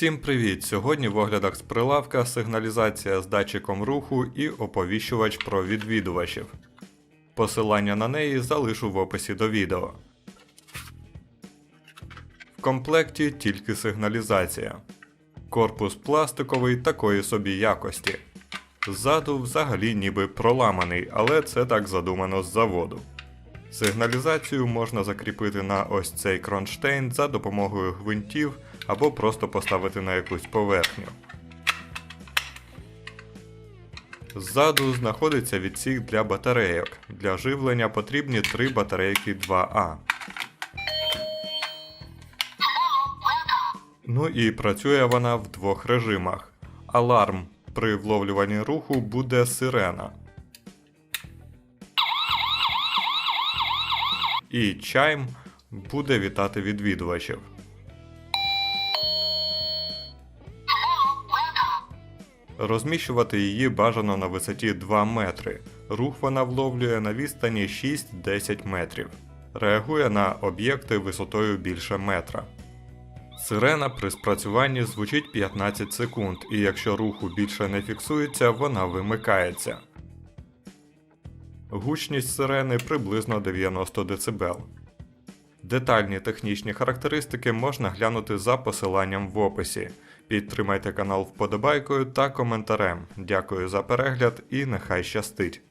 Всім привіт! Сьогодні в оглядах з прилавка сигналізація з датчиком руху і оповіщувач про відвідувачів. Посилання на неї залишу в описі до відео. В комплекті тільки сигналізація. Корпус пластиковий такої собі якості. Ззаду взагалі ніби проламаний, але це так задумано з заводу. Сигналізацію можна закріпити на ось цей кронштейн за допомогою гвинтів або просто поставити на якусь поверхню. Ззаду знаходиться відсік для батарейок. Для живлення потрібні три батарейки 2А. Ну і працює вона в двох режимах. Аларм при вловлюванні руху буде сирена. І чайм буде вітати відвідувачів. Розміщувати її бажано на висоті 2 метри. Рух вона вловлює на відстані 6-10 метрів. Реагує на об'єкти висотою більше метра. Сирена при спрацюванні звучить 15 секунд, і якщо руху більше не фіксується, вона вимикається. Гучність сирени приблизно 90 дБ. Детальні технічні характеристики можна глянути за посиланням в описі. Підтримайте канал вподобайкою та коментарем. Дякую за перегляд і нехай щастить!